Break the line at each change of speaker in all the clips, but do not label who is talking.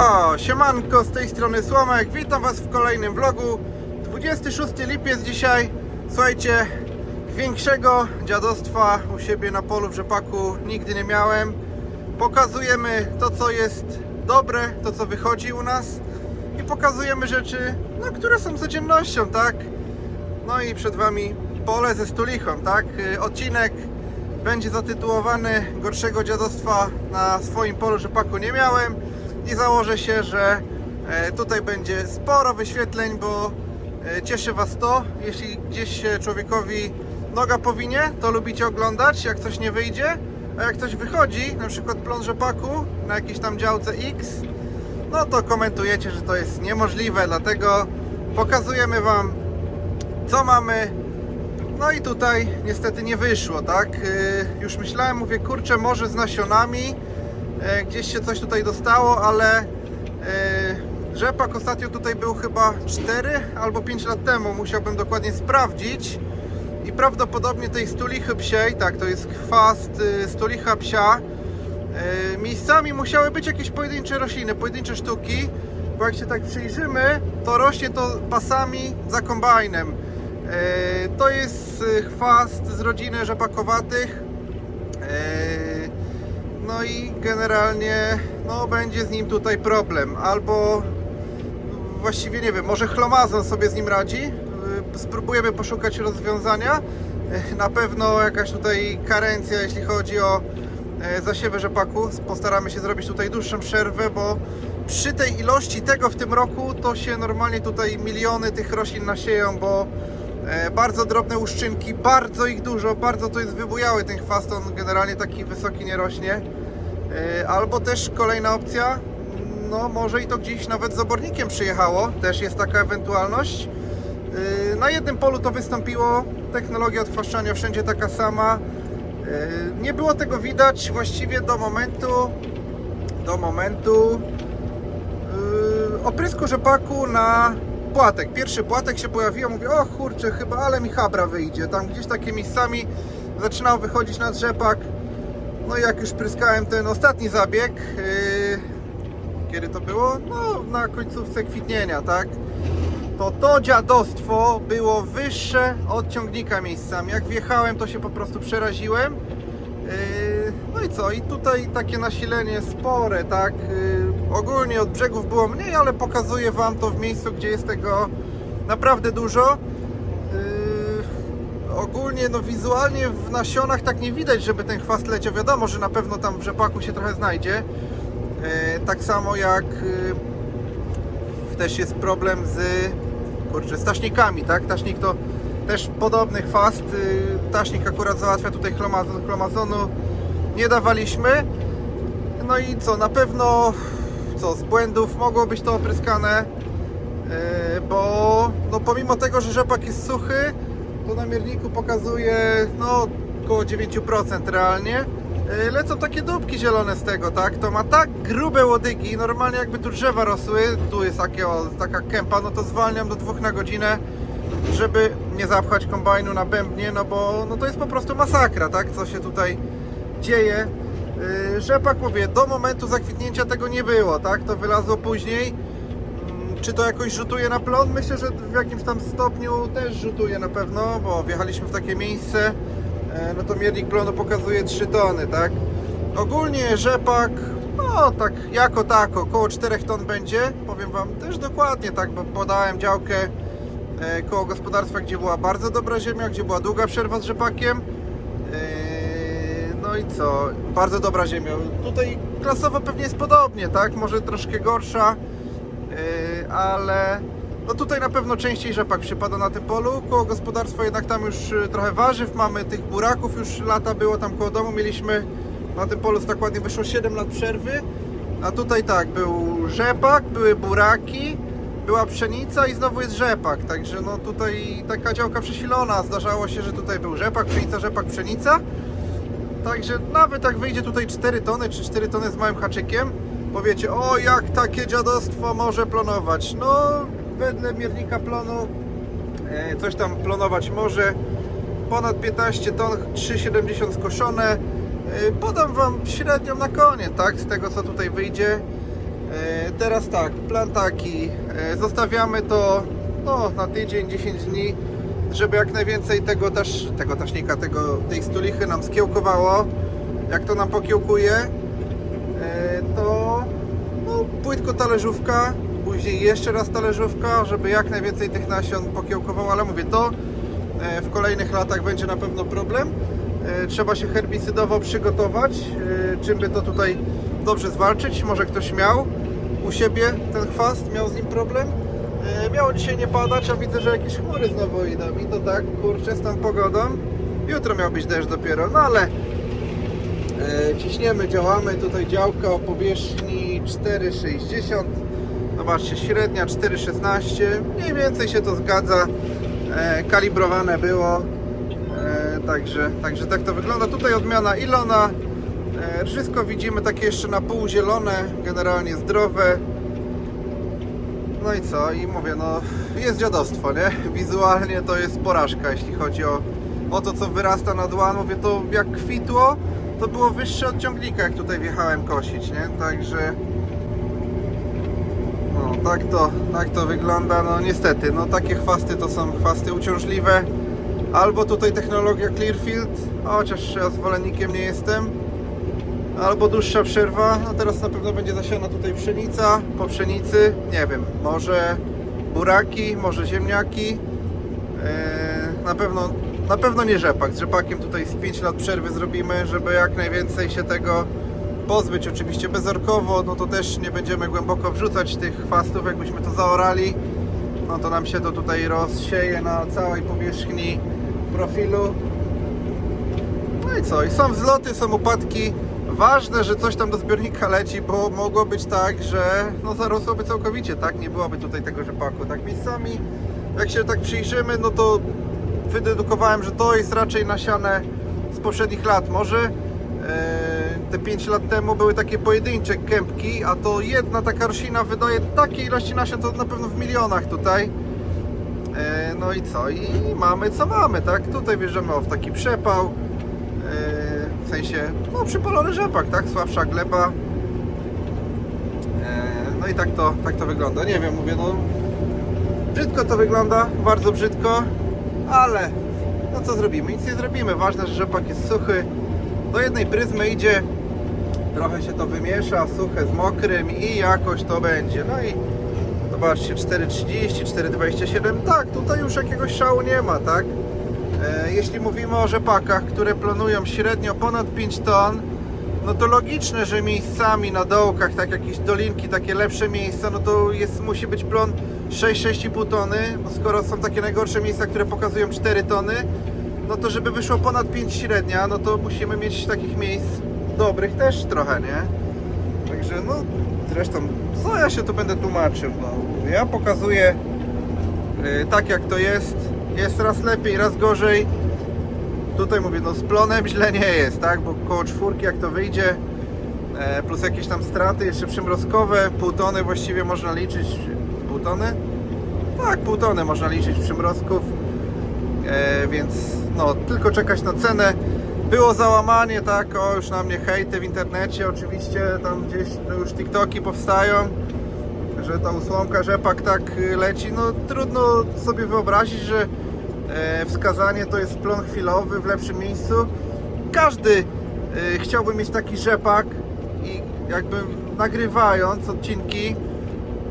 O, siemanko, z tej strony Słomek, witam Was w kolejnym vlogu. 26 lipiec dzisiaj. Słuchajcie, większego dziadostwa u siebie na polu w rzepaku nigdy nie miałem. Pokazujemy to co jest dobre, to co wychodzi u nas I pokazujemy rzeczy, no, które są codziennością, tak? No i przed Wami pole ze stulichą, tak? Y, Odcinek będzie zatytułowany Gorszego dziadostwa na swoim polu rzepaku nie miałem i założę się, że e, tutaj będzie sporo wyświetleń, bo e, cieszy Was to, jeśli gdzieś się człowiekowi noga powinie, to lubicie oglądać, jak coś nie wyjdzie, a jak coś wychodzi, na przykład plon rzepaku na jakiejś tam działce X, no to komentujecie, że to jest niemożliwe, dlatego pokazujemy Wam co mamy. No i tutaj niestety nie wyszło, tak? Yy, Już myślałem, mówię, kurczę, może z nasionami gdzieś się coś tutaj dostało, ale yy, rzepak ostatnio tutaj był chyba 4 albo 5 lat temu, musiałbym dokładnie sprawdzić. I prawdopodobnie tej stulichy psiej, tak, to jest chwast yy, stulicha psia, yy, miejscami musiały być jakieś pojedyncze rośliny, pojedyncze sztuki, bo jak się tak przyjrzymy, to rośnie to pasami za kombajnem. E, To jest e, chwast z rodziny rzepakowatych. No i generalnie no, będzie z nim tutaj problem. Albo właściwie nie wiem, może chlomazon sobie z nim radzi. E, Spróbujemy poszukać rozwiązania. E, Na pewno jakaś tutaj karencja, jeśli chodzi o e, zasiewy rzepaku. Postaramy się zrobić tutaj dłuższą przerwę, bo przy tej ilości tego w tym roku to się normalnie tutaj miliony tych roślin nasieją, bo bardzo drobne łuszczynki, bardzo ich dużo, bardzo to jest wybujały ten chwast, on generalnie taki wysoki nie rośnie. E, Albo też kolejna opcja, no może i to gdzieś nawet z obornikiem przyjechało, też jest taka ewentualność. E, Na jednym polu to wystąpiło, technologia odchwaszczania wszędzie taka sama. E, Nie było tego widać właściwie do momentu, do momentu oprysku rzepaku na płatek. Pierwszy płatek się pojawił, mówię, o kurczę, chyba ale mi habra wyjdzie. Tam gdzieś takie miejscami zaczynał wychodzić nad rzepak. No i jak już pryskałem ten ostatni zabieg, yy, kiedy to było? No na końcówce kwitnienia, tak? To to dziadostwo było wyższe od ciągnika miejscami. Jak wjechałem, to się po prostu przeraziłem. Yy, No i co? I tutaj takie nasilenie spore, tak? Yy, Ogólnie od brzegów było mniej, ale pokazuję Wam to w miejscu, gdzie jest tego naprawdę dużo. Yy, Ogólnie, no wizualnie w nasionach tak nie widać, żeby ten chwast leciał. Wiadomo, że na pewno tam w rzepaku się trochę znajdzie. Yy, Tak samo jak yy, też jest problem z kurczę, z taśnikami, tak? Taśnik to też podobny chwast. Yy, Taśnik akurat załatwia tutaj chlomazon, chlomazonu. Nie dawaliśmy. No i co, na pewno co, z błędów mogło być to opryskane, yy, bo no pomimo tego, że rzepak jest suchy, to na mierniku pokazuje no około 9% realnie. Yy, Lecą takie dupki zielone z tego, tak? To ma tak grube łodygi, normalnie jakby tu drzewa rosły, tu jest takie, o, taka kępa, no to zwalniam do dwóch na godzinę, żeby nie zapchać kombajnu na bębnie, no bo no to jest po prostu masakra, tak? Co się tutaj dzieje. Yy, Rzepak, mówię, do momentu zakwitnięcia tego nie było, tak? To wylazło później. Mm, Czy to jakoś rzutuje na plon? Myślę, że w jakimś tam stopniu też rzutuje na pewno, bo wjechaliśmy w takie miejsce, e, no to miernik plonu pokazuje 3 tony, tak? Ogólnie rzepak, no tak jako tako, około 4 ton będzie, powiem Wam też dokładnie, tak, bo podałem działkę e, koło gospodarstwa, gdzie była bardzo dobra ziemia, gdzie była długa przerwa z rzepakiem. I co? Bardzo dobra ziemia. Tutaj klasowo pewnie jest podobnie, tak? Może troszkę gorsza, e, ale no tutaj na pewno częściej rzepak przypada na tym polu. Koło gospodarstwa jednak tam już e, trochę warzyw mamy, tych buraków już lata było tam koło domu. Mieliśmy na tym polu tak ładnie wyszło 7 lat przerwy. A tutaj tak, był rzepak, były buraki, była pszenica i znowu jest rzepak. Także no tutaj taka działka przesilona. Zdarzało się, że tutaj był rzepak, pszenica, rzepak, pszenica. Także nawet jak wyjdzie tutaj 4 tony czy 4 tony z małym haczykiem, powiecie, o jak takie dziadostwo może plonować. No, wedle miernika plonu e, coś tam plonować może. Ponad 15 ton, 3,70 skoszone. E, Podam Wam średnią na koniec, tak? Z tego co tutaj wyjdzie. E, Teraz tak, plan taki, zostawiamy to no, na tydzień, 10 dni, żeby jak najwięcej tego też, tego taśnika, tego, tej stulichy nam skiełkowało. Jak to nam pokiełkuje, e, to no, płytko talerzówka, później jeszcze raz talerzówka, żeby jak najwięcej tych nasion pokiełkowało, ale mówię, to e, w kolejnych latach będzie na pewno problem. E, Trzeba się herbicydowo przygotować, czym by to tutaj dobrze zwalczyć. Może ktoś miał u siebie ten chwast, miał z nim problem. E, Miało dzisiaj nie padać, a widzę, że jakieś chmury znowu idą i to tak, kurczę, z tą pogodą. Jutro miał być deszcz dopiero, no ale E, ciśniemy, działamy. Tutaj działka o powierzchni 4,60. Zobaczcie, średnia 4,16. Mniej więcej się to zgadza. E, kalibrowane było. Także, także tak to wygląda. Tutaj odmiana Ilona. Wszystko widzimy takie jeszcze na pół zielone, generalnie zdrowe. No i co? I mówię, no jest dziadostwo, nie? Wizualnie to jest porażka, jeśli chodzi o, o to, co wyrasta na dłan. Mówię, to jak kwitło, to było wyższe od ciągnika, jak tutaj wjechałem kosić, nie? Także... No, tak to, tak to wygląda, no niestety, no takie chwasty to są chwasty uciążliwe. Albo tutaj technologia Clearfield, chociaż ja zwolennikiem nie jestem. Albo dłuższa przerwa, no teraz na pewno będzie zasiana tutaj pszenica, po pszenicy, nie wiem, może buraki, może ziemniaki. Eee, na pewno, na pewno nie rzepak. Z rzepakiem tutaj z 5 lat przerwy zrobimy, żeby jak najwięcej się tego pozbyć. Oczywiście bezorkowo, no to też nie będziemy głęboko wrzucać tych chwastów, jakbyśmy to zaorali. No to nam się to tutaj rozsieje na całej powierzchni profilu. No i co? I są wzloty, są upadki. Ważne, że coś tam do zbiornika leci, bo mogło być tak, że no zarosłoby całkowicie, tak? Nie byłoby tutaj tego rzepaku. Tak miejscami, jak się tak przyjrzymy, no to wydedukowałem, że to jest raczej nasiane z poprzednich lat. Może e, te 5 lat temu były takie pojedyncze kępki, a to jedna taka roślina wydaje takiej ilości nasion, to na pewno w milionach tutaj. E, No i co? I mamy co mamy, tak? Tutaj wjeżdżamy o, w taki przepał. Sensie, no przypalony rzepak, tak? Słabsza gleba. E, No i tak to, tak to wygląda. Nie wiem, mówię, no brzydko to wygląda, bardzo brzydko, ale no co zrobimy? Nic nie zrobimy. Ważne, że rzepak jest suchy. Do jednej pryzmy idzie, trochę się to wymiesza, suche z mokrym i jakoś to będzie. No i zobaczcie, 4,30, 4,27. Tak, tutaj już jakiegoś szału nie ma, tak? E, jeśli mówimy o rzepakach, które planują średnio ponad 5 ton, no to logiczne, że miejscami na dołkach, tak jakieś dolinki, takie lepsze miejsca, no to jest, musi być plon 6-6,5 tony, skoro są takie najgorsze miejsca, które pokazują 4 tony, no to żeby wyszło ponad 5 średnia, no to musimy mieć takich miejsc dobrych też trochę, nie? Także no, zresztą, co ja się tu będę tłumaczył, no, ja pokazuję y, tak jak to jest, jest raz lepiej, raz gorzej, Tutaj mówię, no z plonem źle nie jest, tak? Bo koło czwórki jak to wyjdzie, e, plus jakieś tam straty jeszcze przymrozkowe, pół tony właściwie można liczyć, pół tony? Tak, pół tony można liczyć przymrozków, e, więc no tylko czekać na cenę. Było załamanie, tak, o już na mnie hejty w internecie, oczywiście tam gdzieś no, już TikToki powstają, że ta usłonka rzepak tak y, leci, no trudno sobie wyobrazić, że wskazanie to jest plon chwilowy w lepszym miejscu. Każdy e, chciałby mieć taki rzepak i jakby nagrywając odcinki,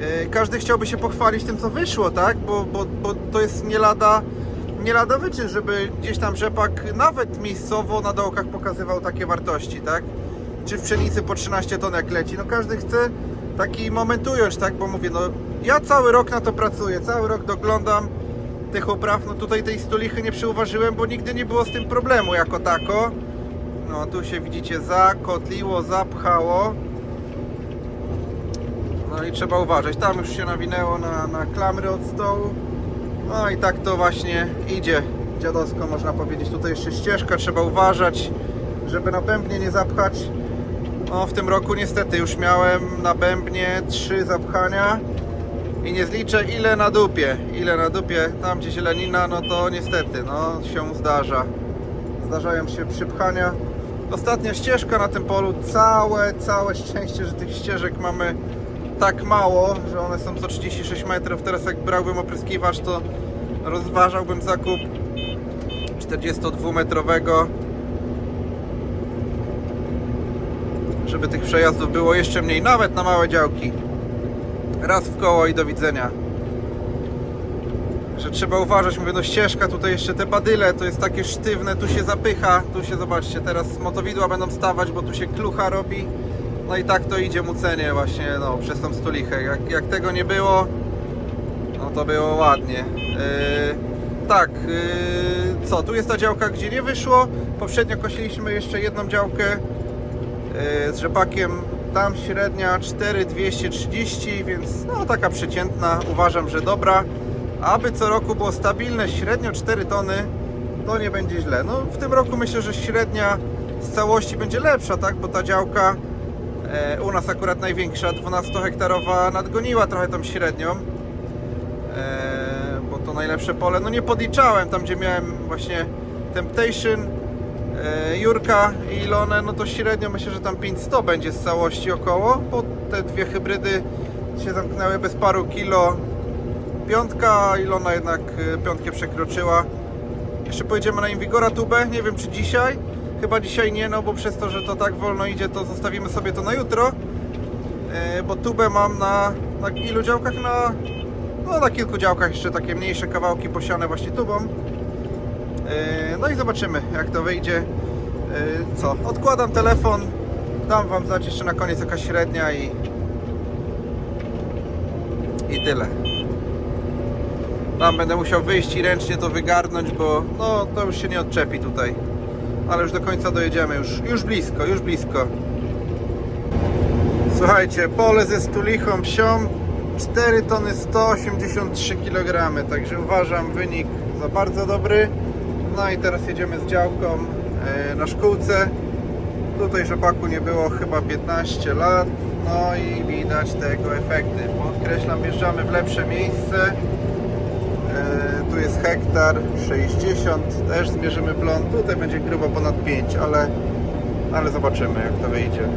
e, każdy chciałby się pochwalić tym, co wyszło, tak? Bo, bo, bo to jest nie lada, nie lada wyczyn, żeby gdzieś tam rzepak nawet miejscowo na dołkach pokazywał takie wartości, tak? Czy w pszenicy po 13 ton jak leci. No każdy chce taki moment ująć, tak? Bo mówię, no ja cały rok na to pracuję, cały rok doglądam tych upraw. No tutaj tej stulichy nie przyuważyłem, bo nigdy nie było z tym problemu jako tako. No tu się widzicie zakotliło, zapchało. No i trzeba uważać. Tam już się nawinęło na, na klamry od stołu. No i tak to właśnie idzie. Dziadowsko można powiedzieć. Tutaj jeszcze ścieżka, trzeba uważać, żeby na bębnie nie zapchać. No w tym roku niestety już miałem na bębnie trzy zapchania i nie zliczę ile na dupie, ile na dupie, tam gdzie zielenina, no to niestety, no się zdarza. Zdarzają się przypchania. Ostatnia ścieżka na tym polu, całe, całe szczęście, że tych ścieżek mamy tak mało, że one są co 36 metrów. Teraz jak brałbym opryskiwacz, to rozważałbym zakup 42-metrowego, żeby tych przejazdów było jeszcze mniej, nawet na małe działki. Raz w koło i do widzenia. Że trzeba uważać, mówię, no ścieżka, tutaj jeszcze te badyle, to jest takie sztywne, tu się zapycha, tu się, zobaczcie, teraz motowidła będą stawać, bo tu się klucha robi. No i tak to idzie mucenie właśnie, no, przez tą stulichę. Jak, jak tego nie było, no to było ładnie. Yy, tak, yy, co, tu jest ta działka, gdzie nie wyszło. Poprzednio kosiliśmy jeszcze jedną działkę yy, z rzepakiem. Tam średnia 4,230, więc no taka przeciętna, uważam, że dobra. Aby co roku było stabilne, średnio 4 tony, to nie będzie źle. No w tym roku myślę, że średnia z całości będzie lepsza, tak? Bo ta działka e, u nas akurat największa, 12-hektarowa, nadgoniła trochę tą średnią. E, bo to najlepsze pole. No nie podliczałem tam, gdzie miałem właśnie Temptation, Jurka i Ilonę, no to średnio myślę, że tam 500 będzie z całości około, bo te dwie hybrydy się zamknęły bez paru kilo. Piątka, Ilona jednak e, piątkę przekroczyła. Jeszcze pojedziemy na Invigora tubę, nie wiem czy dzisiaj. Chyba dzisiaj nie, no bo przez to, że to tak wolno idzie, to zostawimy sobie to na jutro. E, bo tubę mam na, na ilu działkach? Na, no, na kilku działkach jeszcze takie mniejsze kawałki posiane właśnie tubą. E, No i zobaczymy jak to wyjdzie. E, Co? Odkładam telefon. Dam Wam znać jeszcze na koniec jakaś średnia i i tyle. Tam będę musiał wyjść i ręcznie to wygarnąć, bo no to już się nie odczepi tutaj. Ale już do końca dojedziemy, już, już blisko, już blisko. Słuchajcie, pole ze stulichą psią 4 tony 183 kg, także uważam wynik za bardzo dobry. No i teraz jedziemy z działką e, na szkółce. Tutaj rzepaku nie było chyba 15 lat. No i widać tego efekty. Podkreślam, wjeżdżamy w lepsze miejsce. E, Tu jest hektar 60, też zmierzymy plon. Tutaj będzie grubo ponad 5, ale, ale zobaczymy jak to wyjdzie.